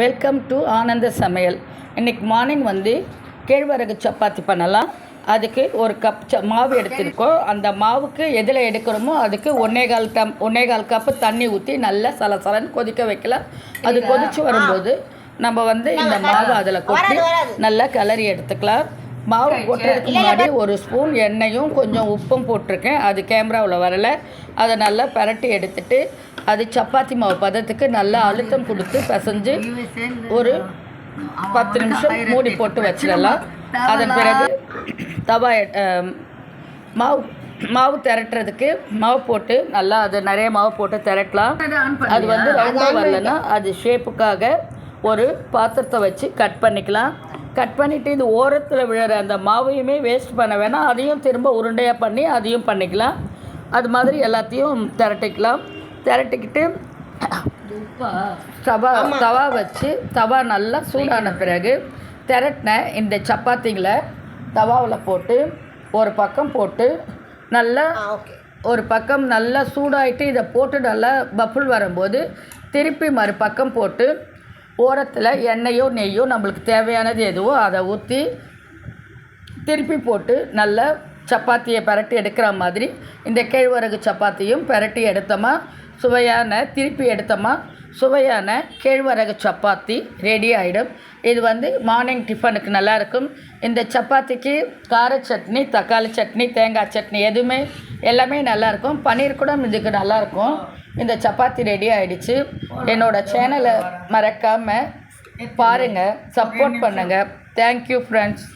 Welcome to ஆனந்த சமையல். இன்னைக்கு morning வந்து கேழ்வரகு சப்பாத்தி பண்ணலாம். அதுக்கு ஒரு கப் ச மாவு எடுத்திருக்கோம். அந்த மாவுக்கு எதில் எடுக்கிறோமோ அதுக்கு ஒன்றே கால் டம் ஒன்றே கால் கப்பு தண்ணி ஊற்றி நல்லா சலசலன்னு கொதிக்க வைக்கலாம். அது கொதிச்சு வரும்போது நம்ம வந்து இந்த மாவு அதில் கொட்டி நல்லா கிளறி எடுத்துக்கலாம். மாவு கொட்டுறதுக்கு முன்னாடி ஒரு ஸ்பூன் எண்ணெயும் கொஞ்சம் உப்பும் போட்டிருக்கேன். அது கேமராவில் வரலை. அதை நல்லா பிரட்டி எடுத்துட்டு அது சப்பாத்தி மாவு பதத்துக்கு நல்லா அழுத்தம் கொடுத்து பிசைஞ்சு ஒரு பத்து நிமிஷம் மூடி போட்டு வச்சிடலாம். அதன் பிறகு தவா மாவு மாவு திரட்டுறதுக்கு மாவு போட்டு நல்லா அது நிறைய மாவு போட்டு திரட்டலாம். அது வந்து ரவுண்டாக வரலன்னா அது ஷேப்புக்காக ஒரு பாத்திரத்தை வச்சு கட் பண்ணிக்கலாம். கட் பண்ணிவிட்டு இது ஓரத்தில் விழுற அந்த மாவையுமே வேஸ்ட் பண்ண வேணாம். அதையும் திரும்ப உருண்டையாக பண்ணி அதையும் பண்ணிக்கலாம். அது மாதிரி எல்லாத்தையும் திரட்டிக்கலாம். திரட்டிக்கிட்டு தவா தவா வச்சு தவா நல்லா சூடான பிறகு திரட்டின இந்த சப்பாத்திகளை தவாவில் போட்டு ஒரு பக்கம் போட்டு நல்லா ஒரு பக்கம் நல்லா சூடாயிட்டு இதை போட்டு நல்லா பப்புள் வரும்போது திருப்பி மறுபக்கம் போட்டு ஓரத்தில் எண்ணெயோ நெய்யோ நம்மளுக்கு தேவையானது எதுவோ அதை ஊற்றி திருப்பி போட்டு நல்லா சப்பாத்தியை பிரட்டி எடுக்கிற மாதிரி இந்த கேழ்வரகு சப்பாத்தியும் பிரட்டி எடுத்தோமா சுவையான திருப்பி எடுத்தோமா சுவையான கேழ்வரகு சப்பாத்தி ரெடி ஆகிடும் இது வந்து மார்னிங் டிஃபனுக்கு நல்லாயிருக்கும் இந்த சப்பாத்திக்கு கார சட்னி தக்காளி சட்னி தேங்காய் சட்னி எதுவுமே எல்லாமே நல்லாயிருக்கும் பன்னீர் கூட இதுக்கு நல்லாயிருக்கும் இந்த சப்பாத்தி ரெடி ஆகிடுச்சு என்னோடய சேனலை மறக்காமல் பாருங்கள் சப்போர்ட் பண்ணுங்கள் தேங்க்யூ ஃப்ரெண்ட்ஸ்